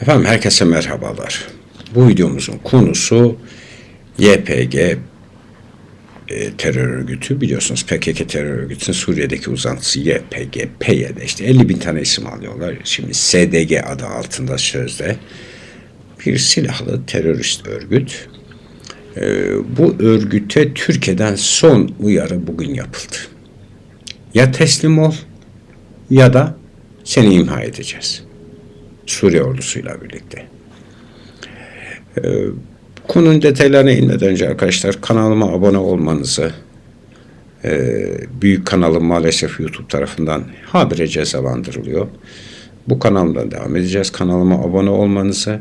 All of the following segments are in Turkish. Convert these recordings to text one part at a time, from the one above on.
Efendim herkese merhabalar. Bu videomuzun konusu YPG e, terör örgütü biliyorsunuz PKK terör örgütünün Suriye'deki uzantısı YPG, PYD işte 50 bin tane isim alıyorlar. Şimdi SDG adı altında sözde bir silahlı terörist örgüt. E, bu örgüte Türkiye'den son uyarı bugün yapıldı. Ya teslim ol ya da seni imha edeceğiz. Suriye ordusuyla birlikte. Ee, konunun detaylarına inmeden önce arkadaşlar kanalıma abone olmanızı e, büyük kanalım maalesef YouTube tarafından habire cezalandırılıyor. Bu kanalımdan devam edeceğiz. Kanalıma abone olmanızı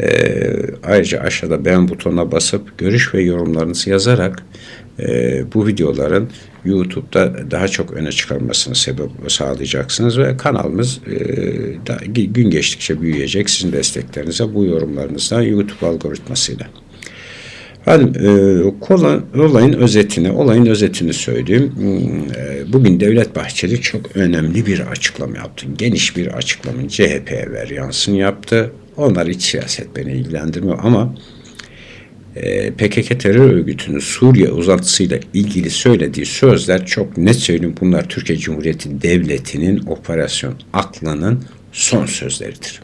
e, ayrıca aşağıda beğen butonuna basıp görüş ve yorumlarınızı yazarak e, bu videoların YouTube'da daha çok öne çıkarmasını sebep sağlayacaksınız ve kanalımız e, da, gün geçtikçe büyüyecek sizin desteklerinize bu yorumlarınızdan YouTube algoritmasıyla. Hadi e, olayın özetini, olayın özetini söyleyeyim. Hmm, e, bugün Devlet Bahçeli çok önemli bir açıklama yaptı. Geniş bir açıklama CHP'ye ver yaptı. Onlar iç siyaset beni ilgilendirmiyor ama PKK terör örgütünün Suriye uzantısıyla ilgili söylediği sözler çok net söyleyeyim. Bunlar Türkiye Cumhuriyeti Devleti'nin operasyon aklının son sözleridir.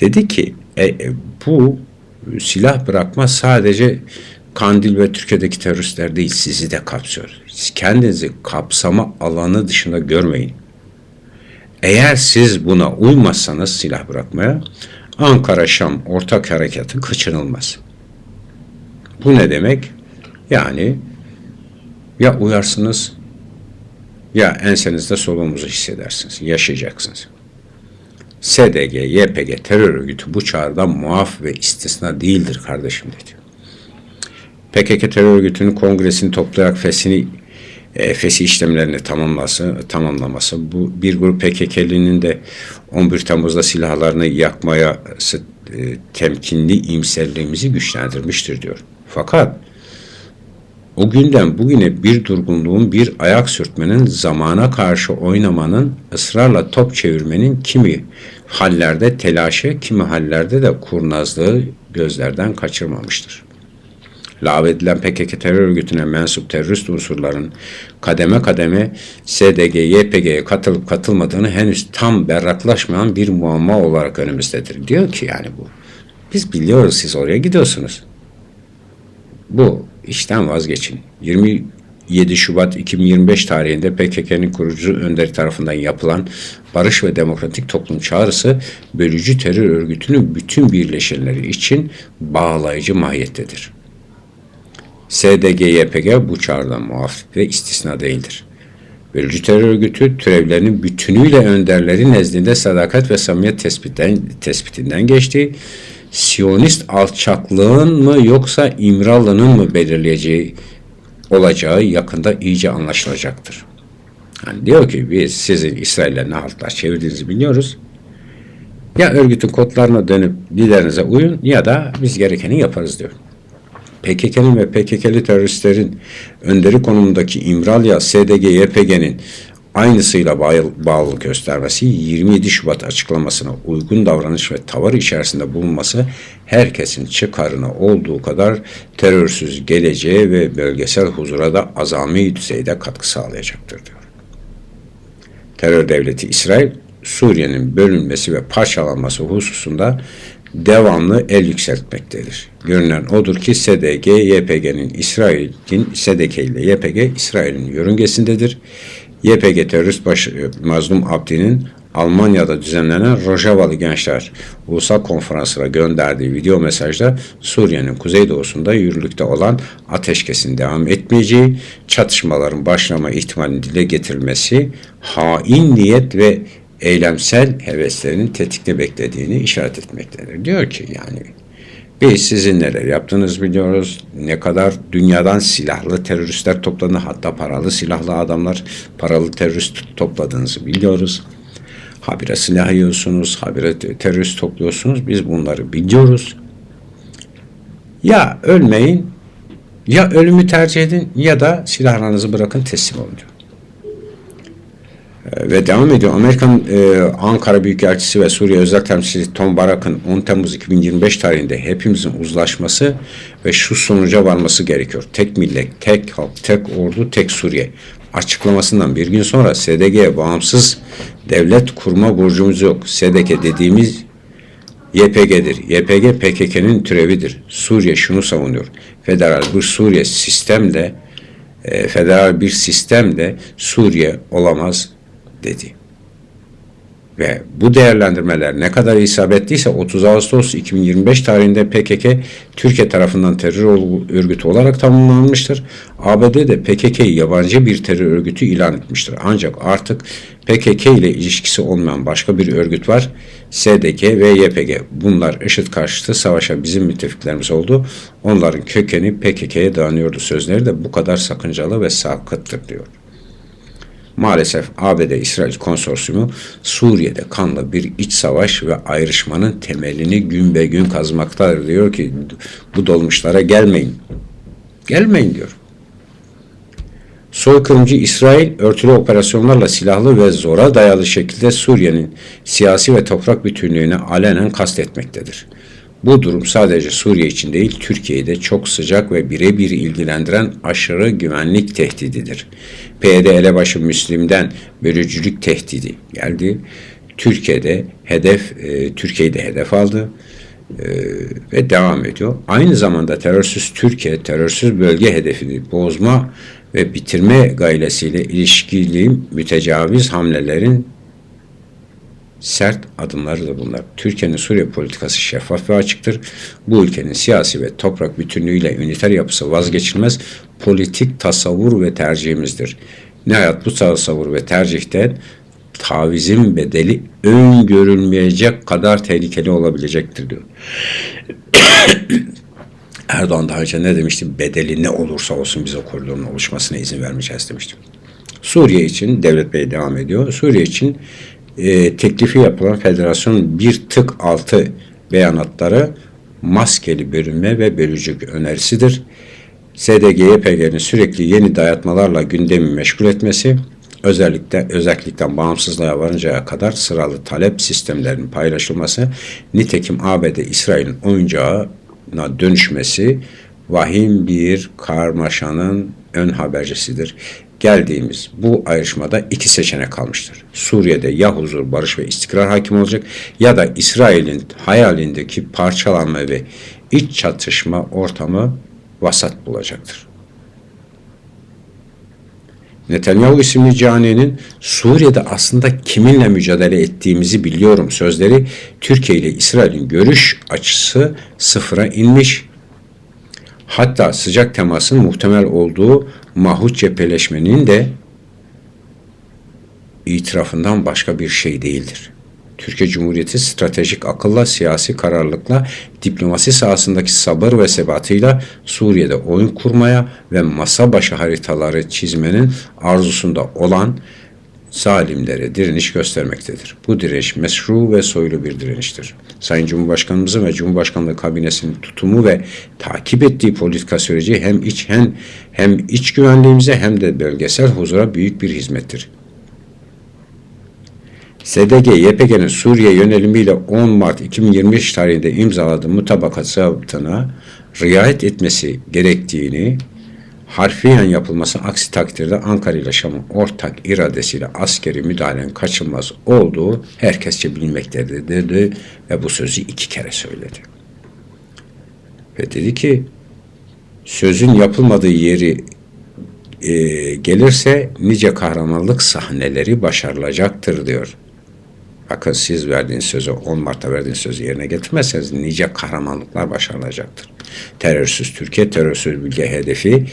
Dedi ki e, e, bu silah bırakma sadece Kandil ve Türkiye'deki teröristler değil sizi de kapsıyor. Siz kendinizi kapsama alanı dışında görmeyin. Eğer siz buna uymazsanız silah bırakmaya Ankara-Şam ortak harekatı kaçınılmaz. Bu ne demek? Yani ya uyarsınız ya ensenizde soluğumuzu hissedersiniz, yaşayacaksınız. SDG, YPG terör örgütü bu çağrıdan muaf ve istisna değildir kardeşim dedi. PKK terör örgütünün kongresini toplayarak fesini e, işlemlerini tamamlaması, tamamlaması, bu bir grup PKK'linin de 11 Temmuz'da silahlarını yakmaya e, temkinli imserliğimizi güçlendirmiştir diyor. Fakat o günden bugüne bir durgunluğun, bir ayak sürtmenin, zamana karşı oynamanın, ısrarla top çevirmenin kimi hallerde telaşı, kimi hallerde de kurnazlığı gözlerden kaçırmamıştır lağvedilen PKK terör örgütüne mensup terörist unsurların kademe kademe SDG, YPG'ye katılıp katılmadığını henüz tam berraklaşmayan bir muamma olarak önümüzdedir. Diyor ki yani bu. Biz biliyoruz siz oraya gidiyorsunuz. Bu işten vazgeçin. 27 Şubat 2025 tarihinde PKK'nın kurucu önderi tarafından yapılan Barış ve Demokratik Toplum çağrısı bölücü terör örgütünün bütün birleşenleri için bağlayıcı mahiyettedir. SDG-YPG bu çağrıdan muaf ve istisna değildir. Bölücü terör örgütü türevlerinin bütünüyle önderleri nezdinde sadakat ve samimiyet tespitinden, tespitinden geçti. Siyonist alçaklığın mı yoksa İmralı'nın mı belirleyeceği olacağı yakında iyice anlaşılacaktır. Yani diyor ki biz sizin İsrail'le ne haltlar çevirdiğinizi biliyoruz. Ya örgütün kodlarına dönüp liderinize uyun ya da biz gerekeni yaparız diyor. PKK'nın ve PKK'li teröristlerin önderi konumundaki İmralı'ya SDG, YPG'nin aynısıyla bağlılık göstermesi, 27 Şubat açıklamasına uygun davranış ve tavır içerisinde bulunması herkesin çıkarına olduğu kadar terörsüz geleceğe ve bölgesel huzura da azami düzeyde katkı sağlayacaktır diyor. Terör devleti İsrail, Suriye'nin bölünmesi ve parçalanması hususunda devamlı el yükseltmektedir. Görünen odur ki SDG, YPG'nin İsrail'in SDG ile YPG İsrail'in yörüngesindedir. YPG terörist baş, Mazlum Abdi'nin Almanya'da düzenlenen Rojavalı Gençler Ulusal Konferansı'na gönderdiği video mesajda Suriye'nin kuzeydoğusunda yürürlükte olan ateşkesin devam etmeyeceği, çatışmaların başlama ihtimalinin dile getirilmesi, hain niyet ve eylemsel heveslerinin tetikte beklediğini işaret etmektedir. Diyor ki yani biz sizin neler yaptığınızı biliyoruz. Ne kadar dünyadan silahlı teröristler topladığını hatta paralı silahlı adamlar paralı terörist topladığınızı biliyoruz. Habire silah yiyorsunuz, habire terörist topluyorsunuz. Biz bunları biliyoruz. Ya ölmeyin, ya ölümü tercih edin ya da silahlarınızı bırakın teslim olun diyor. E, ve devam ediyor. Amerikan e, Ankara Büyükelçisi ve Suriye Özel Temsilcisi Tom Barak'ın 10 Temmuz 2025 tarihinde hepimizin uzlaşması ve şu sonuca varması gerekiyor. Tek millet, tek halk, tek ordu, tek Suriye açıklamasından bir gün sonra SDG'ye bağımsız devlet kurma borcumuz yok. SDG dediğimiz YPG'dir. YPG PKK'nın türevidir. Suriye şunu savunuyor. Federal bir Suriye sistemle e, federal bir sistemle Suriye olamaz dedi. Ve bu değerlendirmeler ne kadar isabetliyse 30 Ağustos 2025 tarihinde PKK Türkiye tarafından terör örgütü olarak tanımlanmıştır. ABD de PKK'yı yabancı bir terör örgütü ilan etmiştir. Ancak artık PKK ile ilişkisi olmayan başka bir örgüt var. SDK ve YPG. Bunlar IŞİD karşıtı savaşa bizim müttefiklerimiz oldu. Onların kökeni PKK'ye dayanıyordu sözleri de bu kadar sakıncalı ve sakıttır diyor. Maalesef ABD-İsrail konsorsiyumu Suriye'de kanlı bir iç savaş ve ayrışmanın temelini gün be gün kazmaktadır. Diyor ki bu dolmuşlara gelmeyin. Gelmeyin diyor. Soykırımcı İsrail örtülü operasyonlarla silahlı ve zora dayalı şekilde Suriye'nin siyasi ve toprak bütünlüğüne alenen kastetmektedir. Bu durum sadece Suriye için değil, Türkiye'yi de çok sıcak ve birebir ilgilendiren aşırı güvenlik tehdididir. PYD elebaşı Müslim'den bölücülük tehdidi geldi. Türkiye'de hedef, e, Türkiye'yi de hedef aldı e, ve devam ediyor. Aynı zamanda terörsüz Türkiye, terörsüz bölge hedefini bozma ve bitirme gaylesiyle ilişkili mütecaviz hamlelerin sert adımları da bunlar. Türkiye'nin Suriye politikası şeffaf ve açıktır. Bu ülkenin siyasi ve toprak bütünlüğüyle üniter yapısı vazgeçilmez politik tasavvur ve tercihimizdir. Nihayet bu tasavvur ve tercihten tavizin bedeli öngörülmeyecek kadar tehlikeli olabilecektir diyor. Erdoğan daha önce ne demişti? Bedeli ne olursa olsun biz o koridorun oluşmasına izin vermeyeceğiz demişti. Suriye için Devlet Bey devam ediyor. Suriye için e, teklifi yapılan federasyon bir tık altı beyanatları maskeli bölünme ve bölücük önerisidir. SDG-YPG'nin sürekli yeni dayatmalarla gündemi meşgul etmesi, özellikle özellikten bağımsızlığa varıncaya kadar sıralı talep sistemlerinin paylaşılması, nitekim ABD İsrail'in oyuncağına dönüşmesi vahim bir karmaşanın ön habercisidir geldiğimiz bu ayrışmada iki seçenek kalmıştır. Suriye'de ya huzur, barış ve istikrar hakim olacak ya da İsrail'in hayalindeki parçalanma ve iç çatışma ortamı vasat bulacaktır. Netanyahu isimli caninin Suriye'de aslında kiminle mücadele ettiğimizi biliyorum sözleri Türkiye ile İsrail'in görüş açısı sıfıra inmiş hatta sıcak temasın muhtemel olduğu mahut cepheleşmenin de itirafından başka bir şey değildir. Türkiye Cumhuriyeti stratejik akılla, siyasi kararlılıkla, diplomasi sahasındaki sabır ve sebatıyla Suriye'de oyun kurmaya ve masa başı haritaları çizmenin arzusunda olan zalimlere direniş göstermektedir. Bu direniş meşru ve soylu bir direniştir. Sayın Cumhurbaşkanımızın ve Cumhurbaşkanlığı kabinesinin tutumu ve takip ettiği politika süreci hem iç hem hem iç güvenliğimize hem de bölgesel huzura büyük bir hizmettir. SDG, YPG'nin Suriye yönelimiyle 10 Mart 2023 tarihinde imzaladığı mutabakat zabıtına riayet etmesi gerektiğini harfiyen yapılması aksi takdirde Ankara ile Şam'ın ortak iradesiyle askeri müdahalenin kaçınmaz olduğu herkesçe bilmektedir dedi ve bu sözü iki kere söyledi. Ve dedi ki sözün yapılmadığı yeri e, gelirse nice kahramanlık sahneleri başarılacaktır diyor. Bakın siz verdiğiniz sözü 10 Mart'ta verdiğiniz sözü yerine getirmezseniz nice kahramanlıklar başarılacaktır. Terörsüz Türkiye, terörsüz ülke hedefi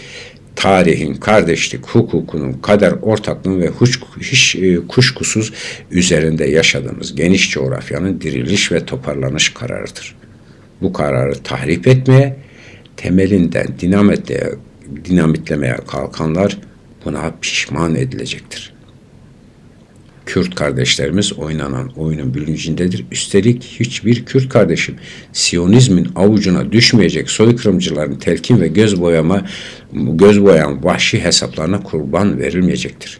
tarihin, kardeşlik, hukukunun, kader ortaklığının ve hiç, hiç e, kuşkusuz üzerinde yaşadığımız geniş coğrafyanın diriliş ve toparlanış kararıdır. Bu kararı tahrip etmeye, temelinden dinamitlemeye, dinamitlemeye kalkanlar buna pişman edilecektir. Kürt kardeşlerimiz oynanan oyunun bilincindedir. Üstelik hiçbir Kürt kardeşim Siyonizmin avucuna düşmeyecek soykırımcıların telkin ve göz boyama göz boyan vahşi hesaplarına kurban verilmeyecektir.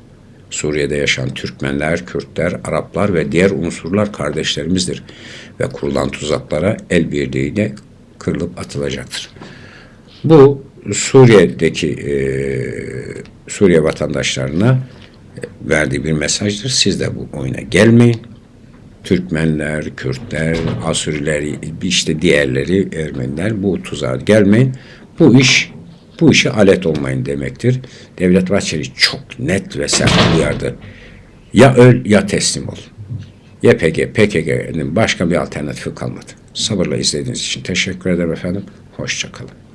Suriye'de yaşayan Türkmenler, Kürtler, Araplar ve diğer unsurlar kardeşlerimizdir ve kurulan tuzaklara el birliğiyle kırılıp atılacaktır. Bu Suriye'deki e, Suriye vatandaşlarına verdiği bir mesajdır. Siz de bu oyuna gelmeyin. Türkmenler, Kürtler, Asuriler, işte diğerleri, Ermeniler bu tuzağa gelmeyin. Bu iş bu işe alet olmayın demektir. Devlet Bahçeli çok net ve sert uyardı. Ya öl ya teslim ol. YPG, PKK'nın başka bir alternatifi kalmadı. Sabırla izlediğiniz için teşekkür ederim efendim. Hoşçakalın.